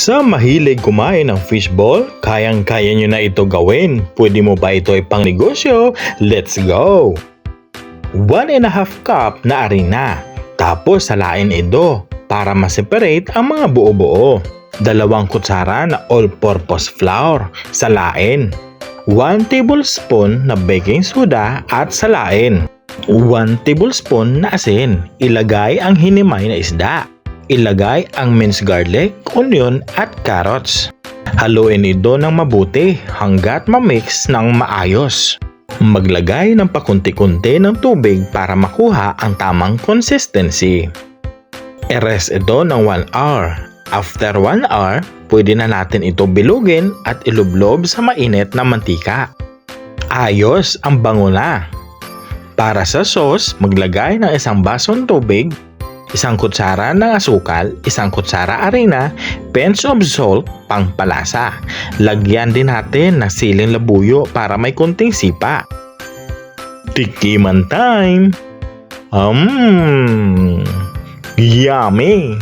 Sa mahilig kumain ng fishball, kayang-kaya nyo na ito gawin. Pwede mo ba ito ipang negosyo? Let's go! 1 and a half cup na arena. Tapos salain ito para ma-separate ang mga buo-buo. Dalawang kutsara na all-purpose flour, salain. 1 tablespoon na baking soda at salain. 1 tablespoon na asin. Ilagay ang hinimay na isda. Ilagay ang minced garlic, onion at carrots. Haluin ito ng mabuti hanggat ma-mix ng maayos. Maglagay ng pakunti-kunti ng tubig para makuha ang tamang consistency. I-rest ito ng 1 hour. After 1 hour, pwede na natin ito bilugin at ilublob sa mainit na mantika. Ayos ang bango na. Para sa sauce, maglagay ng isang basong tubig, isang kutsara ng asukal, isang kutsara arena, pinch of salt, pangpalasa. Lagyan din natin ng siling labuyo para may kunting sipa. Tikiman time! Um, yummy!